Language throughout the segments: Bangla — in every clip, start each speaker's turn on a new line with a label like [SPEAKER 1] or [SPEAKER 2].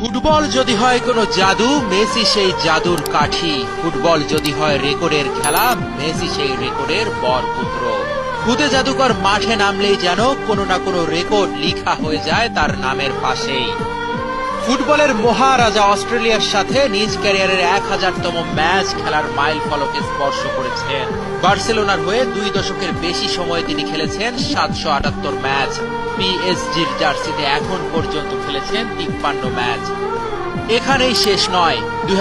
[SPEAKER 1] ফুটবল যদি হয় কোনো জাদু, মেসি সেই জাদুর কাঠি। ফুটবল যদি হয় রেকর্ডের খেলা, মেসি সেই রেকর্ডের বরপুত্র। খুদে জাদুকর মাঠে নামলেই যেন কোনো না কোনো রেকর্ড লিখা হয়ে যায় তার নামের পাশেই। ফুটবলের মহারাজা অস্ট্রেলিয়ার সাথে নিজ ক্যারিয়ারের এক হাজারতম ম্যাচ খেলার মাইল ফলকে স্পর্শ করেছেন। বার্সেলোনার হয়ে দুই দশকের বেশি সময় তিনি খেলেছেন। সাতশো আটাত্তর ম্যাচ পিএসজির জার্সিতে এখন পর্যন্ত খেলেছেন তিপ্পান্ন ম্যাচ। এখানেই শেষ নয়। দুই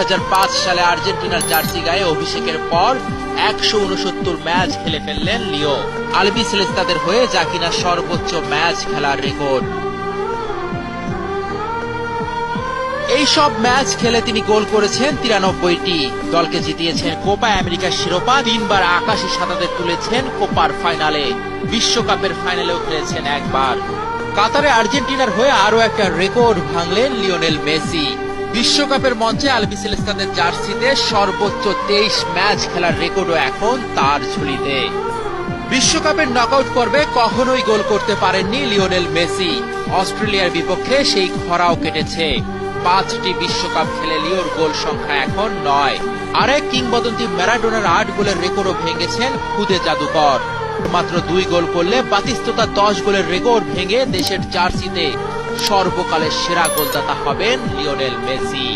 [SPEAKER 1] সালে আর্জেন্টিনার জার্সি গায়ে অভিষেকের পর একশো উনসত্তর ম্যাচ খেলে ফেললেন লিও। আলবি সেলেস্তাদের হয়ে যা কিনা সর্বোচ্চ ম্যাচ খেলার রেকর্ড। এই সব ম্যাচ খেলে তিনি গোল করেছেন তিরানব্বইটি। দলকে জিতিয়েছেন কোপা আমেরিকার শিরোপা। তিনবার আকাশী সাঁতাতে তুলেছেন কোপার ফাইনালে। বিশ্বকাপের ফাইনালেও খেলেছেন একবার। কাতারে আর্জেন্টিনার হয়ে আরও একটা রেকর্ড ভাঙলেন লিওনেল মেসি। বিশ্বকাপের মঞ্চে আলবি জার্সিতে সর্বোচ্চ তেইশ ম্যাচ খেলার রেকর্ডও এখন তার ঝুলিতে। বিশ্বকাপের নকআউট পর্বে কখনোই গোল করতে পারেননি লিওনেল মেসি। অস্ট্রেলিয়ার বিপক্ষে সেই খরাও কেটেছে। পাঁচটি বিশ্বকাপ খেলে লিওর গোল সংখ্যা এখন নয়। আরেক কিংবদন্তি ম্যারাডোনার আট গোলের রেকর্ডও ভেঙেছেন খুদে জাদুকর। মাত্র দুই গোল করলে বাতিস্ততা দশ গোলের রেকর্ড ভেঙে দেশের জার্সিতে সর্বকালের সেরা গোলদাতা হবেন লিওনেল মেসি।